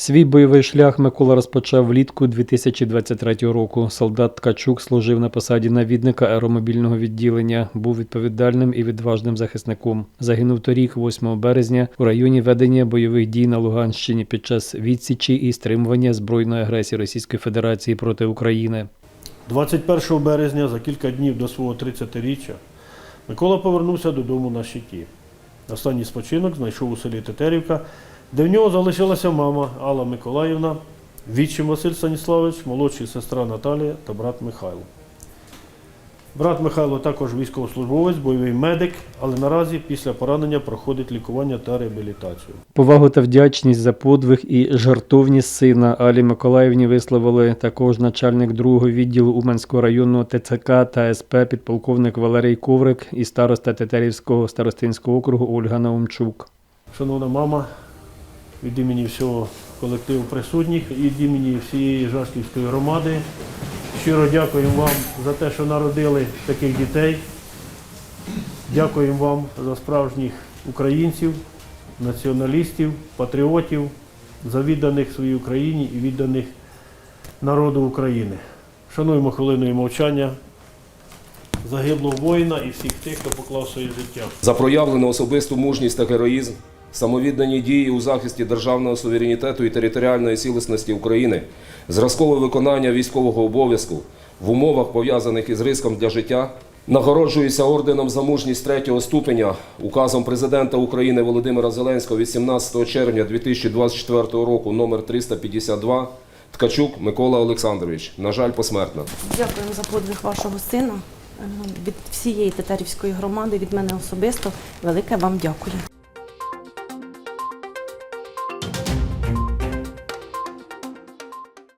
Свій бойовий шлях Микола розпочав влітку 2023 року. Солдат Ткачук служив на посаді навідника аеромобільного відділення, був відповідальним і відважним захисником. Загинув торік, 8 березня, у районі ведення бойових дій на Луганщині під час відсічі і стримування збройної агресії Російської Федерації проти України. 21 березня, за кілька днів до свого 30-річчя, Микола повернувся додому на щиті. Останній спочинок знайшов у селі Тетерівка, де в нього залишилася мама Алла Миколаївна, відчим Василь Станіславович, молодша сестра Наталія та брат Михайло. Брат Михайло також військовослужбовець, бойовий медик, але наразі після поранення проходить лікування та реабілітацію. Повагу та вдячність за подвиг і жартовність сина Алі Миколаївні висловили також начальник другого відділу Уманського районного ТЦК та СП підполковник Валерій Коврик і староста Тетерівського старостинського округу Ольга Наумчук. Шановна мама, від імені всього колективу присутніх від імені всієї Жашківської громади. Щиро дякуємо вам за те, що народили таких дітей. Дякуємо вам за справжніх українців, націоналістів, патріотів, за відданих своїй Україні і відданих народу України. Шануємо хвилиною мовчання загиблого воїна і всіх тих, хто поклав своє життя. за проявлену особисту мужність та героїзм, самовіддані дії у захисті державного суверенітету і територіальної цілісності України, зразкове виконання військового обов'язку в умовах, пов'язаних із риском для життя, нагороджується орденом за мужність третього ступеня указом президента України Володимира Зеленського від 17 червня 2024 року номер 352 Ткачук Микола Олександрович. На жаль, посмертно. Дякуємо за подвиг вашого сина. Від всієї татарівської громади, від мене особисто, велике вам дякую.